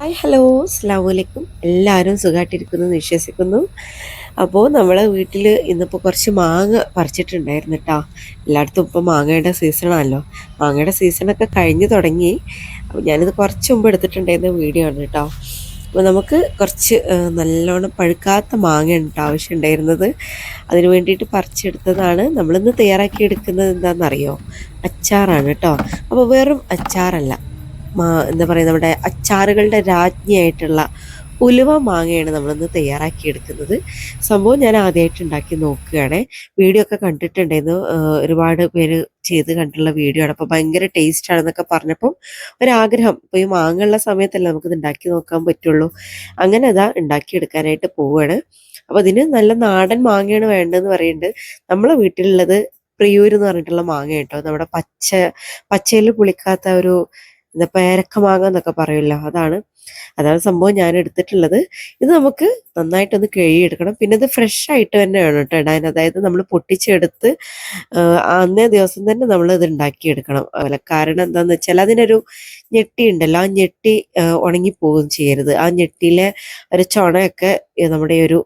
Hi hello. സ്ലാമലൈക്കും എല്ലാവരും സുഖമായിട്ടിരിക്കുന്നു എന്ന് വിശ്വസിക്കുന്നു. അപ്പോൾ നമ്മളെ വീട്ടിൽ ഇന്നിപ്പോൾ കുറച്ച് മാങ്ങ പറിച്ചിട്ടുണ്ടായിരുന്നു കേട്ടോ എല്ലായിടത്തും ഇപ്പോൾ മാങ്ങയുടെ സീസണാണല്ലോ മാങ്ങയുടെ സീസണൊക്കെ കഴിഞ്ഞു തുടങ്ങി. അപ്പോൾ ഞാനിത് കുറച്ച് മുമ്പ് എടുത്തിട്ടുണ്ടായിരുന്ന വീഡിയോ ആണ് കേട്ടോ അപ്പോൾ നമുക്ക് കുറച്ച് നല്ലോണം പഴുക്കാത്ത മാങ്ങയാണ് കേട്ടോ ആവശ്യമുണ്ടായിരുന്നത്. അതിന് വേണ്ടിയിട്ട് പറിച്ചെടുത്തതാണ്. നമ്മളിന്ന് തയ്യാറാക്കി എടുക്കുന്നത് എന്താണെന്നറിയോ? അച്ചാറാണ് കേട്ടോ അപ്പോൾ വെറും അച്ചാറല്ല. എന്താ പറയുക നമ്മുടെ അച്ചാറുകളുടെ രാജ്ഞിയായിട്ടുള്ള ഉലുവ മാങ്ങയാണ് നമ്മളിന്ന് തയ്യാറാക്കിയെടുക്കുന്നത്. സംഭവം ഞാൻ ആദ്യമായിട്ട് ഉണ്ടാക്കി നോക്കുകയാണ്. വീഡിയോ ഒക്കെ കണ്ടിട്ടുണ്ടായിരുന്നു. ഒരുപാട് പേര് ചെയ്ത് കണ്ടുള്ള വീഡിയോ ആണ്. അപ്പോൾ ഭയങ്കര ടേസ്റ്റ് ആണെന്നൊക്കെ പറഞ്ഞപ്പം ഒരാഗ്രഹം. ഇപ്പോൾ ഈ മാങ്ങയുള്ള സമയത്തല്ലേ നമുക്കിത് ഉണ്ടാക്കി നോക്കാൻ പറ്റുള്ളൂ. അങ്ങനെ അതാ ഉണ്ടാക്കിയെടുക്കാനായിട്ട് പോവുകയാണ്. അപ്പോൾ അതിന് നല്ല നാടൻ മാങ്ങയാണ് വേണ്ടതെന്ന് പറയുന്നുണ്ട്. നമ്മളെ വീട്ടിലുള്ളത് പ്രിയൂർ എന്ന് പറഞ്ഞിട്ടുള്ള മാങ്ങ കേട്ടോ. നമ്മുടെ പച്ച പച്ചയിൽ പുളിക്കാത്ത ഒരു എന്താ പേരക്ക എന്നൊക്കെ പറയുമല്ലോ അതാണ്. അതാണ് സംഭവം ഞാൻ എടുത്തിട്ടുള്ളത് ഇത് നമുക്ക് നന്നായിട്ടൊന്ന് കഴുകിയെടുക്കണം. പിന്നെ ഇത് ഫ്രഷ് ആയിട്ട് തന്നെ വേണം കേട്ടോ ഇടാൻ. അതായത് നമ്മൾ പൊട്ടിച്ചെടുത്ത് അന്നേ ദിവസം തന്നെ നമ്മൾ ഇത് ഉണ്ടാക്കിയെടുക്കണം. അല്ല കാരണം എന്താണെന്ന് വെച്ചാൽ അതിനൊരു ഞെട്ടി ഉണ്ടല്ലോ. ആ ഞെട്ടി ഉണങ്ങിപ്പോവുകയും ചെയ്യരുത്. ആ ഞെട്ടിയിലെ ഒരു ചുണയൊക്കെ നമ്മുടെ ഒരു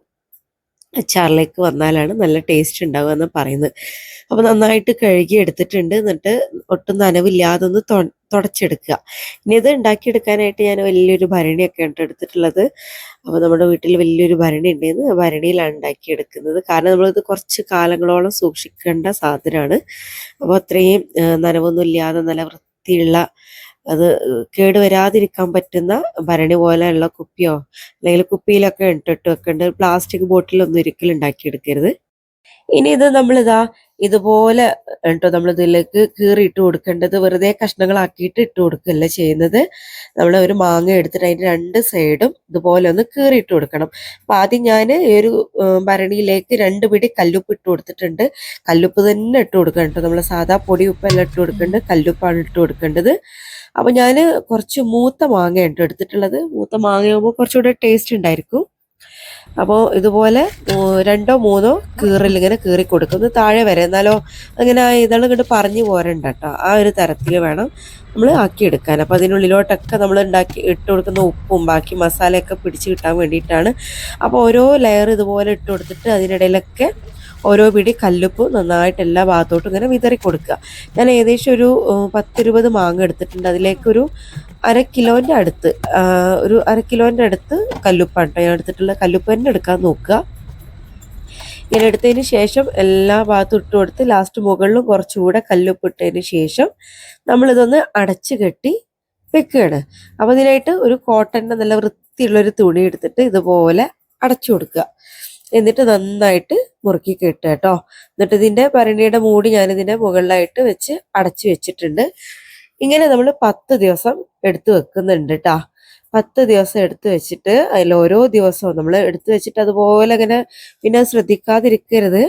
അച്ചാറിലേക്ക് വന്നാലാണ് നല്ല ടേസ്റ്റ് ഉണ്ടാവുക എന്ന് പറയുന്നത്. അപ്പോൾ നന്നായിട്ട് കഴുകി എടുത്തിട്ടുണ്ട് എന്നിട്ട് ഒട്ടും നനവില്ലാതെ ഒന്ന് തുടച്ചെടുക്കുക. ഇനി ഇത് ഉണ്ടാക്കിയെടുക്കാനായിട്ട് ഞാൻ വലിയൊരു ഭരണിയൊക്കെ ഉണ്ട് എടുത്തിട്ടുള്ളത്. അപ്പോൾ നമ്മുടെ വീട്ടിൽ വലിയൊരു ഭരണി ഉണ്ടായിരുന്നു ഭരണിയിലാണ് ഉണ്ടാക്കിയെടുക്കുന്നത്. കാരണം നമ്മളിത് കുറച്ച് കാലങ്ങളോളം സൂക്ഷിക്കേണ്ട സാധനമാണ്. അപ്പോൾ അത്രയും നനവൊന്നും ഇല്ലാതെ നല്ല വൃത്തിയുള്ള അത് കേടുവരാതിരിക്കാൻ പറ്റുന്ന ഭരണി പോലെയുള്ള കുപ്പിയോ അല്ലെങ്കിൽ കുപ്പിയിലൊക്കെ ഇട്ടിട്ട് വെക്കേണ്ട പ്ലാസ്റ്റിക് ബോട്ടിലൊന്നും ഒരിക്കലും ഉണ്ടാക്കിയെടുക്കരുത്. ഇനി ഇത് നമ്മളിതാ ഇതുപോലെ കേട്ടോ നമ്മൾ ഇതിലേക്ക് കീറി ഇട്ട് കൊടുക്കേണ്ടത് വെറുതെ കഷ്ണങ്ങളാക്കിയിട്ട് ഇട്ട് കൊടുക്കുകയല്ല ചെയ്യുന്നത്. നമ്മൾ ഒരു മാങ്ങ എടുത്തിട്ട് അതിന്റെ രണ്ട് സൈഡും ഇതുപോലെ ഒന്ന് കീറി ഇട്ട് കൊടുക്കണം. അപ്പം ആദ്യം ഞാൻ ഈ ഒരു ഭരണിയിലേക്ക് രണ്ട് പിടി കല്ലുപ്പ് ഇട്ട് കൊടുത്തിട്ടുണ്ട്. കല്ലുപ്പ് തന്നെ ഇട്ട് കൊടുക്കണം കേട്ടോ. നമ്മൾ സാധാ പൊടി ഉപ്പെല്ലാം ഇട്ട് കൊടുക്കേണ്ടത് കല്ലുപ്പാണ് ഇട്ട് കൊടുക്കേണ്ടത്. അപ്പം ഞാൻ കുറച്ച് മൂത്ത മാങ്ങ ഉണ്ട് എടുത്തിട്ടുള്ളത്. മൂത്ത മാങ്ങയാകുമ്പോൾ കുറച്ചുകൂടെ ടേസ്റ്റ് ഉണ്ടായിരിക്കും. അപ്പോൾ ഇതുപോലെ രണ്ടോ മൂന്നോ കീറിൽ ഇങ്ങനെ കീറി കൊടുക്കുന്നു താഴെ വരെ എന്നാലോ അങ്ങനെ ആ ഇതൾ ഇങ്ങോട്ട് പറഞ്ഞു പോരണ്ട കേട്ടോ ആ ഒരു തരത്തിൽ വേണം നമ്മൾ ആക്കിയെടുക്കാൻ. അപ്പോൾ അതിനുള്ളിലോട്ടൊക്കെ നമ്മൾ ഉണ്ടാക്കി ഇട്ട് കൊടുക്കുന്ന ഉപ്പും ബാക്കി മസാലയൊക്കെ പിടിച്ച് കിട്ടാൻ വേണ്ടിയിട്ടാണ്. അപ്പോൾ ഓരോ ലെയർ ഇതുപോലെ ഇട്ട് കൊടുത്തിട്ട് അതിനിടയിലൊക്കെ ഓരോ പിടി കല്ലുപ്പ് നന്നായിട്ട് എല്ലാ ഭാഗത്തോട്ടും ഇങ്ങനെ വിതറി കൊടുക്കുക. ഞാൻ ഏകദേശം ഒരു പത്തിരുപത് മാങ്ങ എടുത്തിട്ടുണ്ട്. അതിലേക്കൊരു അര കിലോന്റെ അടുത്ത് ഒരു അര കിലോന്റെ അടുത്ത് കല്ലുപ്പാണ് കേട്ടോ ഞാൻ എടുത്തിട്ടുള്ള കല്ലുപ്പ് തന്നെ എടുക്കാൻ നോക്കുക. ഇങ്ങനെ എടുത്തതിന് ശേഷം എല്ലാ ഭാഗത്തും ഇട്ട് കൊടുത്ത് ലാസ്റ്റ് മുകളിലും കുറച്ചുകൂടെ കല്ലുപ്പ് ഇട്ടതിന് ശേഷം നമ്മളിതൊന്ന് അടച്ച് കെട്ടി വെക്കുകയാണ്. അപ്പോൾ ഇതിനായിട്ട് ഒരു കോട്ടന്റെ നല്ല വൃത്തിയുള്ളൊരു തുണി എടുത്തിട്ട് ഇതുപോലെ അടച്ചു കൊടുക്കുക. എന്നിട്ട് നന്നായിട്ട് മുറുക്കി കിട്ടുക കേട്ടോ. എന്നിട്ട് ഇതിന്റെ പരണിയുടെ മൂടി ഞാനിതിന്റെ മുകളിലായിട്ട് വെച്ച് അടച്ചു വെച്ചിട്ടുണ്ട്. ഇങ്ങനെ നമ്മൾ പത്ത് ദിവസം എടുത്തു വെക്കുന്നുണ്ട് കേട്ടോ പത്ത് ദിവസം എടുത്തു വെച്ചിട്ട് അതിൽ ഓരോ ദിവസവും നമ്മൾ എടുത്തു വെച്ചിട്ട് അതുപോലെ ഇങ്ങനെ പിന്നെ ശ്രദ്ധിക്കാതിരിക്കരുത്.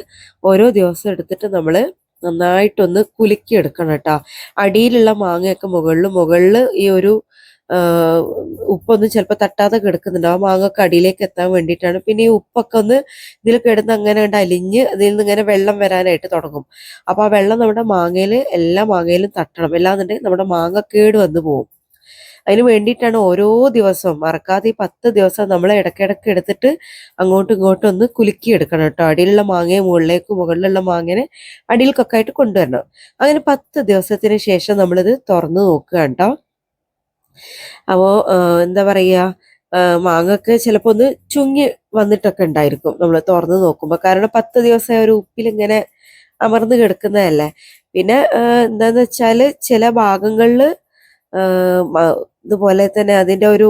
ഓരോ ദിവസം എടുത്തിട്ട് നമ്മൾ നന്നായിട്ടൊന്ന് കുലുക്കി എടുക്കണം കേട്ടോ അടിയിലുള്ള മാങ്ങയൊക്കെ മുകളിൽ മുകളിൽ ഈ ഒരു ഉപ്പൊന്നും ചിലപ്പോൾ തട്ടാതെ ആ മാങ്ങ ഒക്കെ അടിയിലേക്ക് എത്താൻ വേണ്ടിയിട്ടാണ്. പിന്നെ ഈ ഉപ്പൊക്കെ ഒന്ന് ഇതിൽ കിടന്ന് അങ്ങനെ കണ്ട് അലിഞ്ഞ് അതിൽ നിന്ന് ഇങ്ങനെ വെള്ളം വരാനായിട്ട് തുടങ്ങും. അപ്പോൾ ആ വെള്ളം നമ്മുടെ മാങ്ങയിൽ എല്ലാ മാങ്ങയിലും തട്ടണം. അല്ലാന്നുണ്ടെങ്കിൽ നമ്മുടെ മാങ്ങ കേട് വന്ന് പോകും അതിന് വേണ്ടിയിട്ടാണ് ഓരോ ദിവസവും മറക്കാതെ ഈ പത്ത് ദിവസം നമ്മൾ ഇടയ്ക്കിടയ്ക്ക് എടുത്തിട്ട് അങ്ങോട്ടും ഇങ്ങോട്ടും ഒന്ന് കുലുക്കി എടുക്കണം കേട്ടോ. അടിയിലുള്ള മാങ്ങയെ മുകളിലേക്ക് മുകളിലുള്ള മാങ്ങനെ അടിയിൽക്കൊക്കെ ആയിട്ട് കൊണ്ടുവരണം. അങ്ങനെ പത്ത് ദിവസത്തിന് ശേഷം നമ്മളിത് തുറന്ന് നോക്കുക കേട്ടോ. അപ്പോൾ എന്താ പറയുക മാങ്ങൊക്കെ ചിലപ്പോൾ ഒന്ന് ചുങ്ങി വന്നിട്ടൊക്കെ ഉണ്ടായിരിക്കും നമ്മൾ തുറന്ന് നോക്കുമ്പോൾ കാരണം പത്ത് ദിവസം ഒരു ഉപ്പിലിങ്ങനെ അമർന്ന് കിടക്കുന്നതല്ലേ. പിന്നെ എന്താന്ന് വെച്ചാൽ ചില ഭാഗങ്ങളിൽ ഇതുപോലെ തന്നെ അതിന്റെ ഒരു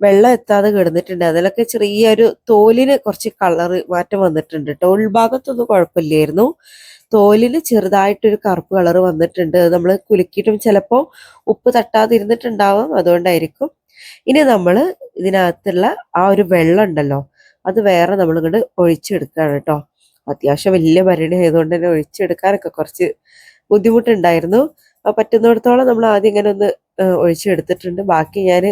വെള്ളം എത്താതെ കിടന്നിട്ടുണ്ട്. അതിലൊക്കെ ചെറിയൊരു തോലിന് കുറച്ച് കളറ് മാറ്റം വന്നിട്ടുണ്ട് കേട്ടോ ഉൾഭാഗത്തൊന്നും കുഴപ്പമില്ലായിരുന്നു. തോലിന് ചെറുതായിട്ടൊരു കറുപ്പ് കളറ് വന്നിട്ടുണ്ട്. നമ്മൾ കുലുക്കിയിട്ടും ചിലപ്പോൾ ഉപ്പ് തട്ടാതിരുന്നിട്ടുണ്ടാവും. അതുകൊണ്ടായിരിക്കും. ഇനി നമ്മൾ ഇതിനകത്തുള്ള ആ ഒരു വെള്ളം ഉണ്ടല്ലോ അത് വേറെ നമ്മൾ ഇങ്ങോട്ട് ഒഴിച്ചെടുക്കുകയാണ് കേട്ടോ അത്യാവശ്യം വലിയ ഭരണി ആയതുകൊണ്ട് തന്നെ ഒഴിച്ചെടുക്കാനൊക്കെ കുറച്ച് ബുദ്ധിമുട്ടുണ്ടായിരുന്നു. പറ്റുന്നിടത്തോളം നമ്മൾ ആദ്യം ഇങ്ങനെ ഒന്ന് ഒഴിച്ചെടുത്തിട്ടുണ്ട്. ബാക്കി ഞാൻ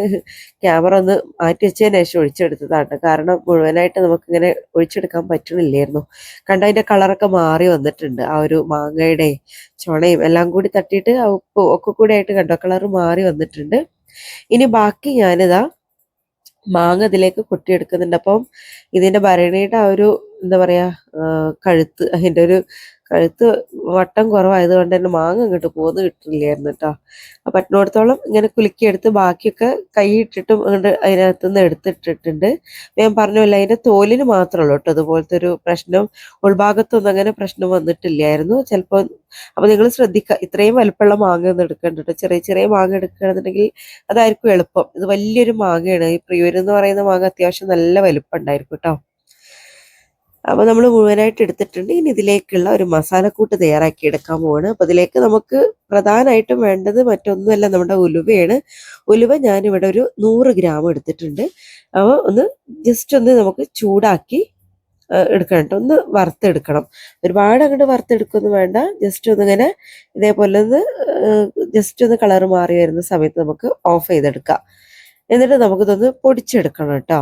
ക്യാമറ ഒന്ന് മാറ്റി വെച്ചതിന് ശേഷം ഒഴിച്ചെടുത്തതാണ്. കാരണം മുഴുവനായിട്ട് നമുക്കിങ്ങനെ ഒഴിച്ചെടുക്കാൻ പറ്റണില്ലായിരുന്നു. കണ്ട അതിന്റെ കളറൊക്കെ മാറി വന്നിട്ടുണ്ട്. ആ ഒരു മാങ്ങയുടെ ചുണയും എല്ലാം കൂടി തട്ടിയിട്ട് ഉപ്പ് ഒക്കെ കൂടി ആയിട്ട് കണ്ടോ കളർ മാറി വന്നിട്ടുണ്ട്. ഇനി ബാക്കി ഞാനിതാ മാങ്ങ ഇതിലേക്ക് കൊട്ടിയെടുക്കുന്നുണ്ട്. അപ്പം ഇതിന്റെ ഭരണിയുടെ ആ ഒരു എന്താ പറയുക കഴുത്ത് അതിന്റെ ഒരു കഴുത്ത് വട്ടം കുറവായത് കൊണ്ട് തന്നെ മാങ്ങ അങ്ങോട്ട് പോന്ന് കിട്ടില്ലായിരുന്നു കേട്ടോ അപ്പൊ പറ്റുന്നിടത്തോളം ഇങ്ങനെ കുലുക്കിയെടുത്ത് ബാക്കിയൊക്കെ കൈ ഇട്ടിട്ടും അങ്ങോട്ട് അതിനകത്ത് നിന്ന് എടുത്തിട്ടിട്ടുണ്ട്. ഞാൻ അല്ല അതിന്റെ തോലിന് മാത്രമേ ഉള്ളൂ കേട്ടോ അതുപോലത്തെ ഒരു പ്രശ്നം ഉൾഭാഗത്തൊന്നും അങ്ങനെ പ്രശ്നം വന്നിട്ടില്ലായിരുന്നു. ചിലപ്പോൾ അപ്പൊ നിങ്ങൾ ശ്രദ്ധിക്കുക ഇത്രയും വലുപ്പമുള്ള മാങ്ങ ഒന്നും എടുക്കണ്ട ചെറിയ ചെറിയ മാങ്ങ എടുക്കുകയാണെന്നുണ്ടെങ്കിൽ അതായിരിക്കും എളുപ്പം. ഇത് വലിയൊരു മാങ്ങയാണ്. ഈ പ്രിയൂരെന്ന് പറയുന്ന മാങ്ങ അത്യാവശ്യം നല്ല വലുപ്പം ഉണ്ടായിരിക്കും കേട്ടോ അപ്പൊ നമ്മൾ മുഴുവനായിട്ട് എടുത്തിട്ടുണ്ട്. ഇനി ഇതിലേക്കുള്ള ഒരു മസാലക്കൂട്ട് തയ്യാറാക്കി എടുക്കാൻ പോവാണ്. അപ്പോൾ ഇതിലേക്ക് നമുക്ക് പ്രധാനമായിട്ടും വേണ്ടത് മറ്റൊന്നുമല്ല നമ്മുടെ ഉലുവയാണ്. ഉലുവ ഞാനിവിടെ ഒരു നൂറ് ഗ്രാം എടുത്തിട്ടുണ്ട്. അപ്പോൾ ഒന്ന് ജസ്റ്റ് ഒന്ന് നമുക്ക് ചൂടാക്കി എടുക്കണം ഒന്ന് വറുത്തെടുക്കണം. ഒരുപാട് അങ്ങോട്ട് വറുത്തെടുക്കൊന്നും വേണ്ട. ജസ്റ്റ് ഒന്ന് ഇങ്ങനെ ഇതേപോലെ ഒന്ന് ജസ്റ്റ് ഒന്ന് കളർ മാറി വരുന്ന സമയത്ത് നമുക്ക് ഓഫ് ചെയ്തെടുക്കാം. എന്നിട്ട് നമുക്കിതൊന്ന് പൊടിച്ചെടുക്കണം കേട്ടോ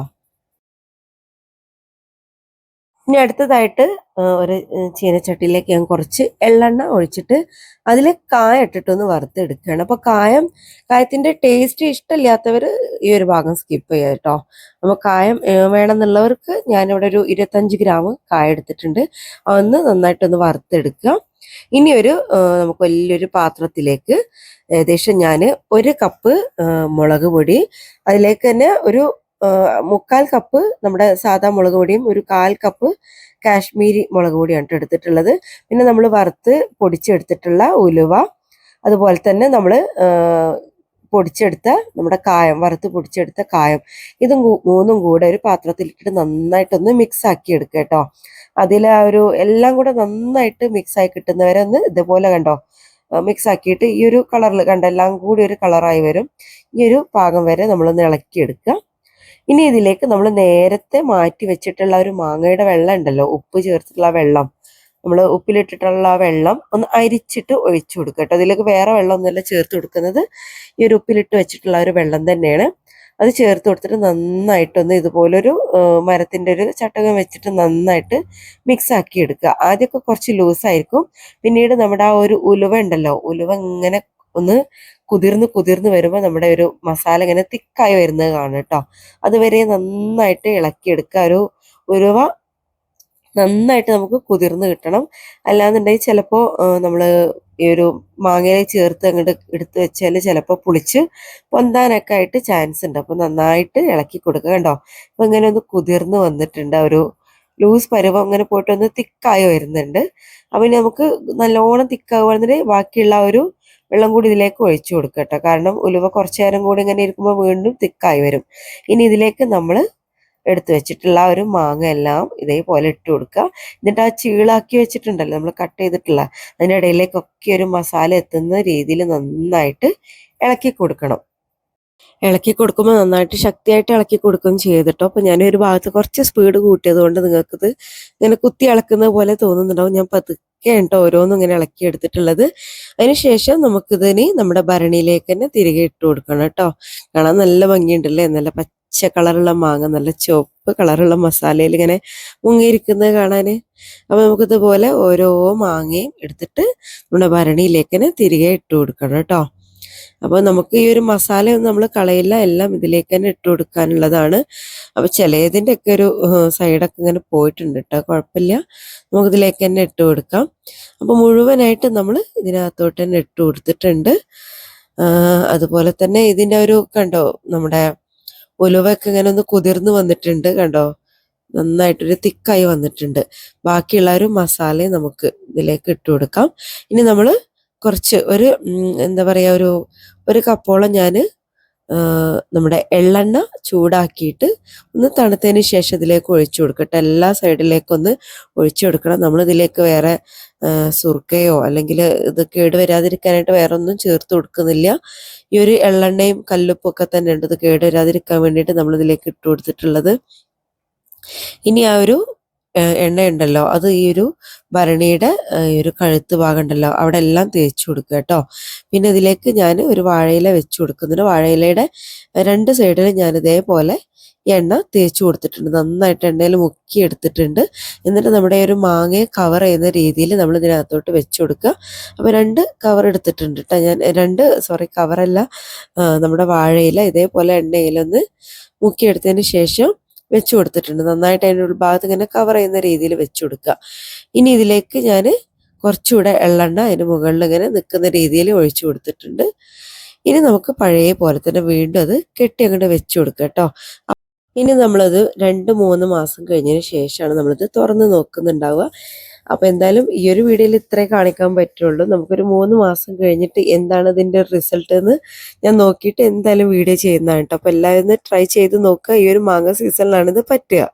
ഇനി അടുത്തതായിട്ട് ഒരു ചീനച്ചട്ടിയിലേക്ക് ഞാൻ കുറച്ച് എള്ളെണ്ണ ഒഴിച്ചിട്ട് അതിൽ കായ ഇട്ടിട്ടൊന്ന് വറുത്തെടുക്കുകയാണ്. അപ്പോൾ കായം കായത്തിന്റെ ടേസ്റ്റ് ഇഷ്ടമില്ലാത്തവർ ഈ ഒരു ഭാഗം സ്കിപ്പ് ചെയ്യുക കേട്ടോ. അപ്പോൾ കായം വേണമെന്നുള്ളവർക്ക് ഞാനിവിടെ ഒരു ഇരുപത്തഞ്ച് ഗ്രാം കായ എടുത്തിട്ടുണ്ട്. അതൊന്ന് നന്നായിട്ടൊന്ന് വറുത്തെടുക്കുക. ഇനി ഒരു നമുക്ക് വലിയൊരു പാത്രത്തിലേക്ക് ഏകദേശം ഞാൻ ഒരു കപ്പ് മുളക് പൊടി അതിലേക്ക് തന്നെ ഒരു മുക്കാൽ കപ്പ് നമ്മുടെ സാധാ മുളക് പൊടിയും ഒരു കാൽ കപ്പ് കാശ്മീരി മുളക് പൊടിയാണ് ട്ടോ എടുത്തിട്ടുള്ളത്. പിന്നെ നമ്മൾ വറുത്ത് പൊടിച്ചെടുത്തിട്ടുള്ള ഉലുവ അതുപോലെ തന്നെ നമ്മൾ പൊടിച്ചെടുത്ത നമ്മുടെ കായം വറുത്ത് പൊടിച്ചെടുത്ത കായം. ഇതും മൂന്നും കൂടെ ഒരു പാത്രത്തിലിട്ടിട്ട് നന്നായിട്ടൊന്ന് മിക്സ് ആക്കി എടുക്കുക കേട്ടോ. അതിൽ ആ ഒരു എല്ലാം കൂടെ നന്നായിട്ട് മിക്സ് ആയി കിട്ടുന്നവരെ ഒന്ന് ഇതുപോലെ കണ്ടോ മിക്സ് ആക്കിയിട്ട് ഈ ഒരു കളറിൽ കണ്ടോ എല്ലാം കൂടി ഒരു കളറായി വരും. ഈ ഒരു പാകം വരെ നമ്മളൊന്ന് ഇളക്കിയെടുക്കുക. ഇനി ഇതിലേക്ക് നമ്മൾ നേരത്തെ മാറ്റി വെച്ചിട്ടുള്ള ഒരു മാങ്ങയുടെ വെള്ളം ഉണ്ടല്ലോ ഉപ്പ് ചേർത്തിട്ടുള്ള വെള്ളം. നമ്മൾ ഉപ്പിലിട്ടിട്ടുള്ള വെള്ളം ഒന്ന് അരിച്ചിട്ട് ഒഴിച്ചു കൊടുക്കുക കേട്ടോ. അതിലേക്ക് വേറെ വെള്ളം ഒന്നുമല്ല ചേർത്ത് കൊടുക്കുന്നത്. ഈ ഒരു ഉപ്പിലിട്ട് വെച്ചിട്ടുള്ള ഒരു വെള്ളം തന്നെയാണ്. അത് ചേർത്ത് കൊടുത്തിട്ട് നന്നായിട്ടൊന്ന് ഇതുപോലൊരു മരത്തിന്റെ ഒരു ചട്ടകം വെച്ചിട്ട് നന്നായിട്ട് മിക്സ് ആക്കി എടുക്കുക. ആദ്യമൊക്കെ കുറച്ച് ലൂസായിരിക്കും പിന്നീട് നമ്മുടെ ആ ഒരു ഉലുവ ഉണ്ടല്ലോ ഉലുവ ഇങ്ങനെ ഒന്ന് കുതിർന്ന് കുതിർന്ന് വരുമ്പോൾ നമ്മുടെ ഒരു മസാല ഇങ്ങനെ തിക്കായി വരുന്നത് കാണും കേട്ടോ. അതുവരെ നന്നായിട്ട് ഇളക്കിയെടുക്കുക. ഒരു ഒരുവ നന്നായിട്ട് നമുക്ക് കുതിർന്ന് കിട്ടണം. അല്ലാന്നുണ്ടെങ്കിൽ ചിലപ്പോൾ നമ്മൾ ഈ ഒരു മാങ്ങയിൽ ചേർത്ത് അങ്ങോട്ട് എടുത്ത് വെച്ചാൽ ചിലപ്പോൾ പുളിച്ച് പൊന്താനൊക്കെ ആയിട്ട് ചാൻസ് ഉണ്ട്. അപ്പോൾ നന്നായിട്ട് ഇളക്കി കൊടുക്കുക കണ്ടോ അപ്പോൾ ഇങ്ങനെ ഒന്ന് കുതിർന്ന് വന്നിട്ടുണ്ട്. ഒരു ലൂസ് പരുവം അങ്ങനെ പോയിട്ട് ഒന്ന് തിക്കായി വരുന്നുണ്ട്. അപ്പം നമുക്ക് നല്ലോണം തിക്കാവുന്നതിന് ബാക്കിയുള്ള ഒരു വെള്ളം കൂടി ഇതിലേക്ക് ഒഴിച്ചു കൊടുക്കുക കേട്ടോ. കാരണം ഉലുവ കുറച്ചു നേരം കൂടി ഇങ്ങനെ ഇരിക്കുമ്പോൾ വീണ്ടും തിക്കായി വരും. ഇനി ഇതിലേക്ക് നമ്മൾ എടുത്തു വെച്ചിട്ടുള്ള ഒരു മാങ്ങ എല്ലാം ഇതേപോലെ ഇട്ട് കൊടുക്കുക. എന്നിട്ട് ആ ചീളാക്കി വെച്ചിട്ടുണ്ടല്ലോ നമ്മൾ കട്ട് ചെയ്തിട്ടുള്ള അതിന്റെ ഇടയിലേക്കൊക്കെ ഒരു മസാല എത്തുന്ന രീതിയിൽ നന്നായിട്ട് ഇളക്കി കൊടുക്കണം. ഇളക്കി കൊടുക്കുമ്പോൾ നന്നായിട്ട് ശക്തിയായിട്ട് ഇളക്കി കൊടുക്കുകയും ചെയ്തിട്ടോ അപ്പോൾ ഞാൻ ഒരു ഭാഗത്ത് കുറച്ച് സ്പീഡ് കൂട്ടിയത് കൊണ്ട് നിങ്ങൾക്കിത് ഇങ്ങനെ കുത്തി ഇളക്കുന്ന പോലെ തോന്നുന്നുണ്ടാവും. ഞാൻ പതുക്കെ കേട്ടോ ഓരോന്നും ഇങ്ങനെ ഇളക്കി എടുത്തിട്ടുള്ളത്. അതിനുശേഷം നമുക്കിതിന് നമ്മുടെ ഭരണിയിലേക്ക് തന്നെ തിരികെ ഇട്ട് കൊടുക്കണം കേട്ടോ. കാണാൻ നല്ല ഭംഗിയുണ്ടല്ലേ? നല്ല പച്ച കളറുള്ള മാങ്ങ നല്ല ചുവപ്പ് കളറുള്ള മസാലയിൽ ഇങ്ങനെ മുങ്ങിയിരിക്കുന്നത് കാണാന്. അപ്പൊ നമുക്കിതുപോലെ ഓരോ മാങ്ങയും എടുത്തിട്ട് നമ്മുടെ ഭരണിയിലേക്ക് തന്നെ തിരികെ ഇട്ട് കൊടുക്കണം കേട്ടോ. അപ്പോൾ നമുക്ക് ഈ ഒരു മസാലയൊന്നും നമ്മൾ കളയില്ല എല്ലാം ഇതിലേക്ക് തന്നെ ഇട്ട് കൊടുക്കാനുള്ളതാണ്. അപ്പോൾ ചിലതിന്റെ ഒക്കെ ഒരു സൈഡൊക്കെ ഇങ്ങനെ പോയിട്ടുണ്ട് കേട്ടോ കുഴപ്പമില്ല നമുക്ക് ഇതിലേക്ക് തന്നെ ഇട്ട് കൊടുക്കാം. അപ്പോൾ മുഴുവനായിട്ട് നമ്മൾ ഇതിനകത്തോട്ട് തന്നെ ഇട്ട് കൊടുത്തിട്ടുണ്ട്. അതുപോലെ തന്നെ ഇതിന്റെ ഒരു കണ്ടോ നമ്മുടെ ഉലുവൊക്കെ ഇങ്ങനെ ഒന്ന് കുതിർന്ന് വന്നിട്ടുണ്ട് കണ്ടോ? നന്നായിട്ടൊരു തിക്കായി വന്നിട്ടുണ്ട്. ബാക്കിയുള്ള ഒരു മസാലയും നമുക്ക് ഇതിലേക്ക് ഇട്ട് കൊടുക്കാം. ഇനി നമ്മൾ കുറച്ച് ഒരു എന്താ പറയുക ഒരു ഒരു കപ്പോളം ഞാൻ നമ്മുടെ എള്ളെണ്ണ ചൂടാക്കിയിട്ട് ഒന്ന് തണുത്തതിന് ശേഷം ഇതിലേക്ക് ഒഴിച്ചു കൊടുക്കട്ടെ. എല്ലാ സൈഡിലേക്കും ഒന്ന് ഒഴിച്ചു കൊടുക്കണം. നമ്മളിതിലേക്ക് വേറെ സുർക്കയോ അല്ലെങ്കിൽ ഇത് കേട് വരാതിരിക്കാനായിട്ട് വേറെ ഒന്നും ചേർത്ത് കൊടുക്കുന്നില്ല. ഈ ഒരു എള്ളെണ്ണയും കല്ലുപ്പും ഒക്കെ തന്നെ ഉണ്ട് ഇത് കേട് വരാതിരിക്കാൻ വേണ്ടിയിട്ട് നമ്മളിതിലേക്ക് ഇട്ട് കൊടുത്തിട്ടുള്ളത്. ഇനി ആ ഒരു എണ്ണയുണ്ടല്ലോ. അത് ഈ ഒരു ഭരണിയുടെ ഈ ഒരു കഴുത്ത് ഭാഗം ഉണ്ടല്ലോ അവിടെ എല്ലാം തേച്ച് കൊടുക്കുക കേട്ടോ. പിന്നെ ഇതിലേക്ക് ഞാൻ ഒരു വാഴയില വെച്ച് കൊടുക്കുന്നുണ്ട്. വാഴയിലയുടെ രണ്ട് സൈഡിലും ഞാൻ ഇതേപോലെ എണ്ണ തേച്ച് കൊടുത്തിട്ടുണ്ട്. നന്നായിട്ട് എണ്ണയിൽ മുക്കി എടുത്തിട്ടുണ്ട്. എന്നിട്ട് നമ്മുടെ ഒരു മാങ്ങയെ കവർ ചെയ്യുന്ന രീതിയിൽ നമ്മൾ ഇതിനകത്തോട്ട് വെച്ച് കൊടുക്കുക. അപ്പോൾ രണ്ട് കവർ എടുത്തിട്ടുണ്ട് കേട്ടോ ഞാൻ. രണ്ട് സോറി കവറല്ല നമ്മുടെ വാഴയില ഇതേപോലെ എണ്ണയിലൊന്ന് മുക്കിയെടുത്തതിന് ശേഷം വെച്ച് കൊടുത്തിട്ടുണ്ട്. നന്നായിട്ട് അതിന്റെ ഉൾഭാഗത്ത് ഇങ്ങനെ കവർ ചെയ്യുന്ന രീതിയിൽ വെച്ചു കൊടുക്കുക. ഇനി ഇതിലേക്ക് ഞാൻ കുറച്ചുകൂടെ എള്ളെണ്ണ അതിന് മുകളിൽ ഇങ്ങനെ നിൽക്കുന്ന രീതിയിൽ ഒഴിച്ചു കൊടുത്തിട്ടുണ്ട്. ഇനി നമുക്ക് പഴയ പോലെ തന്നെ വീണ്ടും അത് കെട്ടി അങ്ങോട്ട് വെച്ചു കൊടുക്കുക കേട്ടോ. ഇനി നമ്മളത് രണ്ട് മൂന്ന് മാസം കഴിഞ്ഞതിന് ശേഷമാണ് നമ്മളിത് തുറന്ന് നോക്കുന്നുണ്ടാവുക. അപ്പോൾ എന്തായാലും ഈ ഒരു വീഡിയോയിൽ ഇത്രേ കാണിക്കാൻ പറ്റുള്ളൂ. നമുക്കൊരു മൂന്ന് മാസം കഴിഞ്ഞിട്ട് എന്താണ് ഇതിന്റെ റിസൾട്ട് എന്ന് ഞാൻ നോക്കിയിട്ട് എന്തായാലും വീഡിയോ ചെയ്യുന്നതാണ് കേട്ടോ അപ്പോൾ എല്ലാവരും ട്രൈ ചെയ്ത് നോക്കുക. ഈ ഒരു മാങ്ങ സീസണിലാണ് ഇത് പറ്റുക.